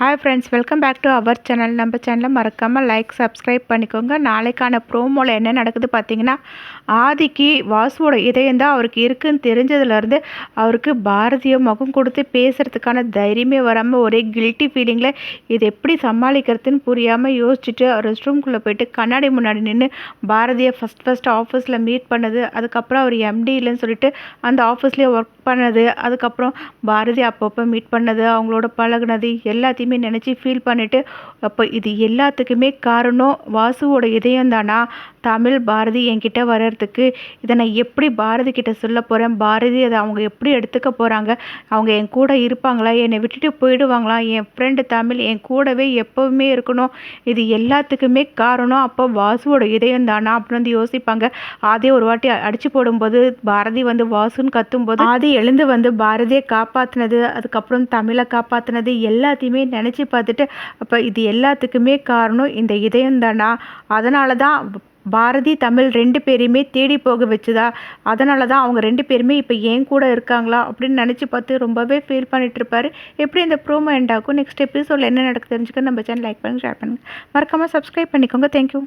Hi friends welcome back to our channel நம்ம சேனலை மறக்காமல் லைக் சப்ஸ்கிரைப் பண்ணிக்கோங்க. நாளைக்கான ப்ரோமோவில் என்ன நடக்குது பார்த்தீங்கன்னா ஆதிக்கு வாசுவோட இதயம் தான் அவருக்கு இருக்குன்னு தெரிஞ்சதுலேருந்து அவருக்கு பாரதிய முகம் கொடுத்து பேசுகிறதுக்கான தைரியமே வராமல் ஒரே கில்ட்டி ஃபீலிங்கில் இது எப்படி சமாளிக்கிறதுன்னு புரியாமல் யோசிச்சுட்டு ரெஸ்ட் ரூம்குள்ளே போயிட்டு கண்ணாடி முன்னாடி நின்று பாரதியை ஃபஸ்ட் ஃபஸ்ட் ஆஃபீஸில் மீட் பண்ணது. அதுக்கப்புறம் அவர் எம்டி இல்லைன்னு சொல்லிட்டு அந்த ஆஃபீஸ்லேயே ஒர்க் பண்ணது. அதுக்கப்புறம் பாரதி அப்பப்போ மீட் பண்ணது. அவங்களோட பழகுனது. எல்லாத்தையும் நினச்சி ஃபீல் பண்ணிவிட்டு அப்போ இது எல்லாத்துக்குமே காரணம் வாசுவோட இதயம் தானா தமிழ் பாரதி என்கிட்ட வர்றதுக்கு இதை நான் எப்படி பாரதி கிட்ட சொல்ல போகிறேன் பாரதி அதை அவங்க எப்படி எடுத்துக்க போகிறாங்க அவங்க என் கூட இருப்பாங்களா? என்னை விட்டுட்டு போயிடுவாங்களா? என் ஃப்ரெண்டு தமிழ் என் கூடவே எப்போவுமே இருக்கணும். இது எல்லாத்துக்குமே காரணம் அப்போ வாசுவோட இதயம் தானா? அப்படின்னு வந்து யோசிப்பாங்க. ஆதி ஒரு வாட்டி அடிச்சு போடும்போது பாரதி வந்து வாசுன்னு கத்தும்போது ஆதி எழுந்து வந்து பாரதியை காப்பாற்றினது அதுக்கப்புறம் தமிழை காப்பாற்றினது எல்லாத்தையுமே நினச்சி பார்த்துட்டு அப்போ இது எல்லாத்துக்குமே காரணம் இந்த இதயம் தானா? அதனால தான் பாரதி தமிழ் ரெண்டு பேரையுமே தேடி போக வச்சுதா? அதனால தான் அவங்க ரெண்டு பேருமே இப்போ ஏன் கூட இருக்காங்களா? அப்படின்னு நினச்சி பார்த்து ரொம்பவே ஃபீல் பண்ணிகிட்ருப்பாரு எப்படி இந்த ப்ரோமோ எண்ட் ஆகும்? நெக்ஸ்ட் எபிசோடில் என்ன நடக்கு தெரிஞ்சுக்க நம்ம சேனல் லைக் பண்ணுங்க ஷேர் பண்ணுங்கள் மறக்காமல் சப்ஸ்கிரைப் பண்ணிக்கோங்க. தேங்க்யூ